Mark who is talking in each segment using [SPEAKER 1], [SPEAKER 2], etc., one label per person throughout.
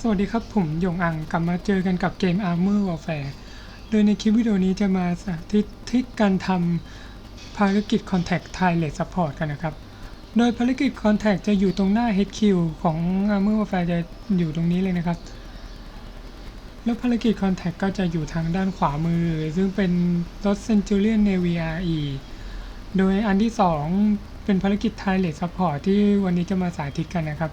[SPEAKER 1] สวัสดีครับ ผมหยงอังกลับมาเจอกันกับเกม Armor Warfare โดยในคลิปวิดีโอนี้จะมาสาธิตการทำภารกิจ Contact t i l e t Support กันนะครับ โดยภารกิจ Contact จะอยู่ตรงหน้า HQ ของ Armor Warfare จะอยู่ตรงนี้เลยนะครับ แล้วภารกิจ Contact ก็จะอยู่ทางด้านขวามือ ซึ่งเป็นรถ Centurion Navy RE โดยอันที่ 2 เป็นภารกิจ t i l e t Support ที่วันนี้จะมาสาธิตกันนะครับ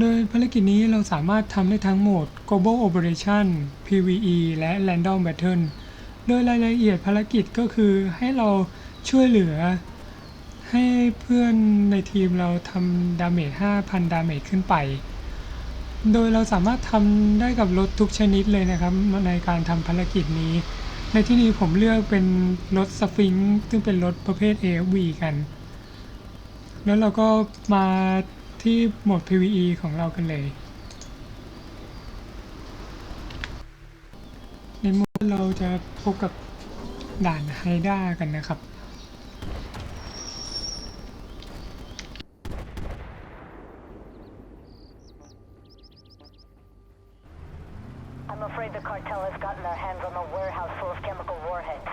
[SPEAKER 1] โดยภารกิจนี้เราสามารถทำได้ทั้งโหมด Global Operation PVE และ Random Battle โดยรายละเอียดภารกิจก็คือให้เราช่วยเหลือ ให้เพื่อนในทีมเราทำดาเมจ 5,000 ดาเมจขึ้นไป โดยเราสามารถทำได้กับรถทุกชนิดเลยนะครับ ในการทำภารกิจนี้ ในที่นี้ผมเลือกเป็นรถสฟิงค์ซึ่งเป็นรถประเภท AFV กัน แล้วเราก็มา ที่โหมด PVE ของเรากันเลย ในโหมดเราจะพบกับด่านไฮด้ากันนะครับ
[SPEAKER 2] I'm afraid the cartel has gotten their hands on a warehouse full of chemical warheads.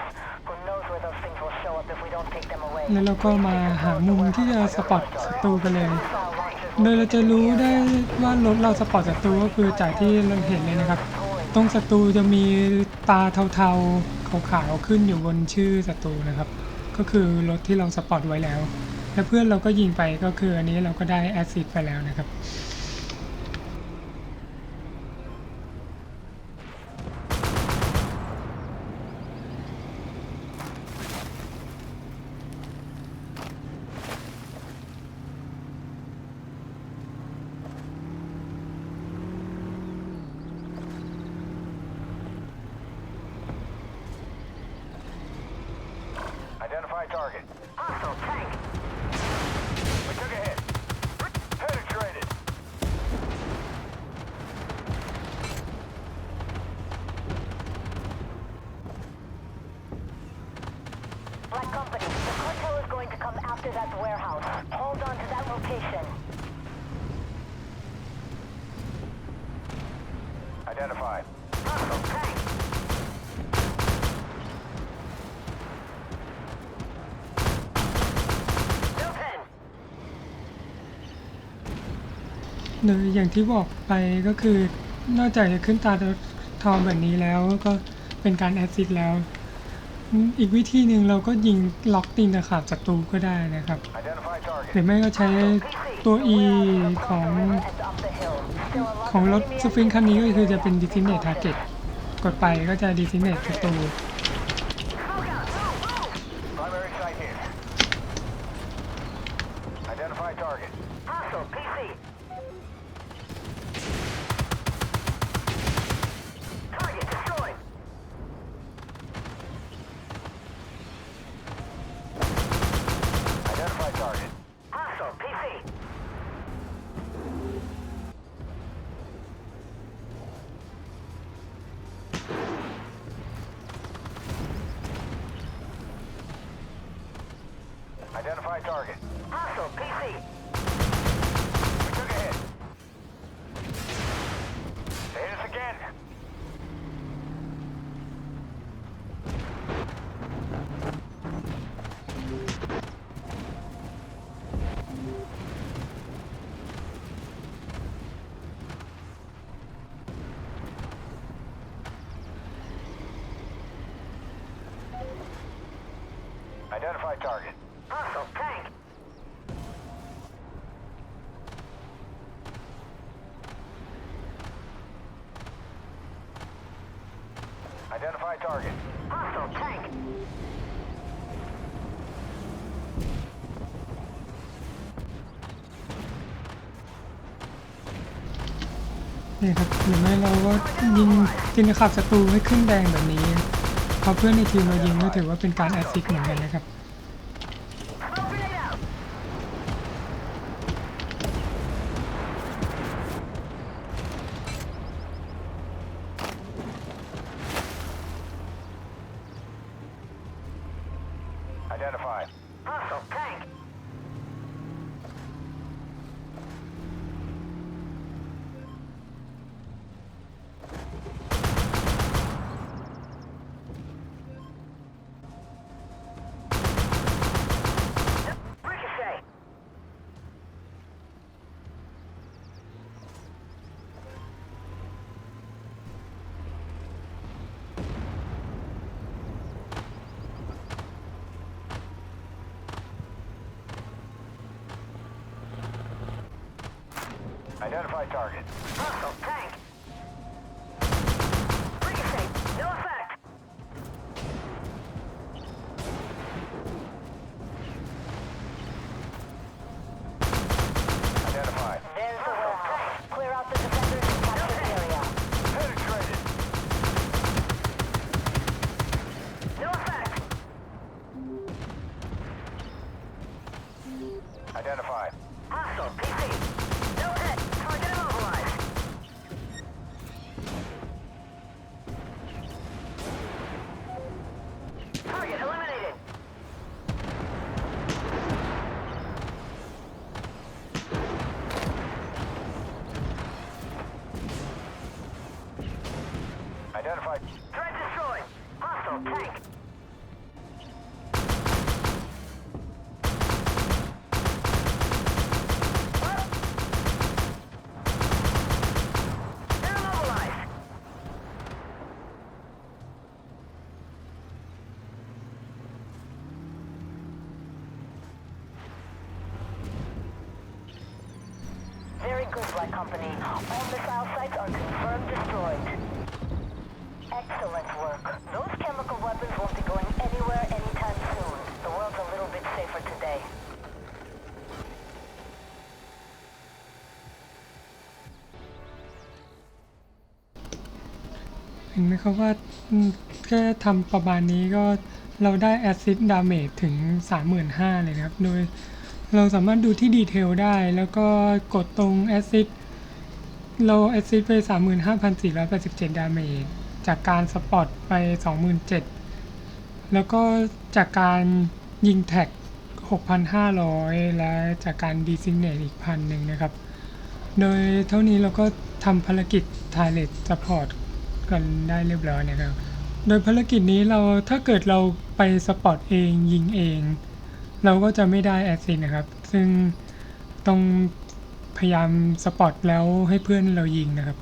[SPEAKER 2] Who knows where those things will show up if we don't take them away.
[SPEAKER 1] แล้วเราก็มาหามุมที่จะสปอตศัตรูกันเลย โดยเราจะรู้ได้ว่ารถเราสปอร์ตศัตรูก็คือจากที่เราเห็นเลยนะครับ ตรงศัตรูจะมีตาเทาๆขาวๆขึ้นอยู่บนชื่อศัตรูนะครับ ก็คือรถที่เราสปอร์ตไว้แล้ว และเพื่อนเราก็ยิงไปก็คืออันนี้เราก็ได้แอซซิดไปแล้วนะครับ
[SPEAKER 3] Identify target.
[SPEAKER 2] Hostile tank.
[SPEAKER 3] We took a hit. Penetrated.
[SPEAKER 2] Black Company, the cartel is going to come after that warehouse. Hold on to that location.
[SPEAKER 3] Identified.
[SPEAKER 1] โดยอย่างที่บอกไปก็คือนอกจากจะขึ้นตาทองแบบนี้แล้วก็เป็นการแอดซิดแล้ว อีกวิธีหนึ่งเราก็ยิงล็อกตีนตะขาบศัตรูก็ได้นะครับ หรือไม่ก็ใช้ตัว E ของของรถ
[SPEAKER 2] enemy
[SPEAKER 1] สฟิงคันนี้ก็คือจะเป็น Designate Target กดไปก็จะ Designate ศัตรู
[SPEAKER 3] Identify target.
[SPEAKER 2] Hostile PC.
[SPEAKER 3] We took a hit. They hit us again. Identify target.
[SPEAKER 2] Hostile tank.
[SPEAKER 3] Identify target.
[SPEAKER 2] Hostile tank.
[SPEAKER 1] นี่ครับหรือไม่เราก็ยิงตีนขาบศัตรูให้ขึ้นแดงแบบนี้พอเพื่อนในทีมเรายิงก็ถือว่าเป็นการแอดซิดเหมือนกันนะครับ
[SPEAKER 3] Identify.
[SPEAKER 2] Hostile
[SPEAKER 3] Identify target.
[SPEAKER 2] Threat destroyed. Hostile tank. Very good, Black Company. All missile sites are confirmed destroyed. Excellent work. Those chemical weapons won't be going anywhere anytime soon. The world's a little bit safer today.
[SPEAKER 1] เห็นไหมครับว่าแค่ทำประมาณนี้ก็เราได้แอซ i ดดาเมจถึง 35,000 เลยนะครับ โดยเราสามารถดูที่ดีเทลได้แล้วก็กดตรงแอซ i ดเราแอซ i ดไป 35,487 ดาเมจ จากการสปอตไป 27,000 แล้วก็จากการยิงแท็ก 6,500 และจากการดีซิงเนตอีกพันหนึ่งนะครับ โดยเท่านี้เราก็ทำภารกิจ t i l e t Support กันได้เรียบร้อยนะครับ โดยภารกิจนี้เราถ้าเกิดเราไปสปอตเองยิงเอง เราก็จะไม่ได้แอสซินนะครับ ซึ่งต้องพยายามสปอตแล้วให้เพื่อนเรายิงนะครับ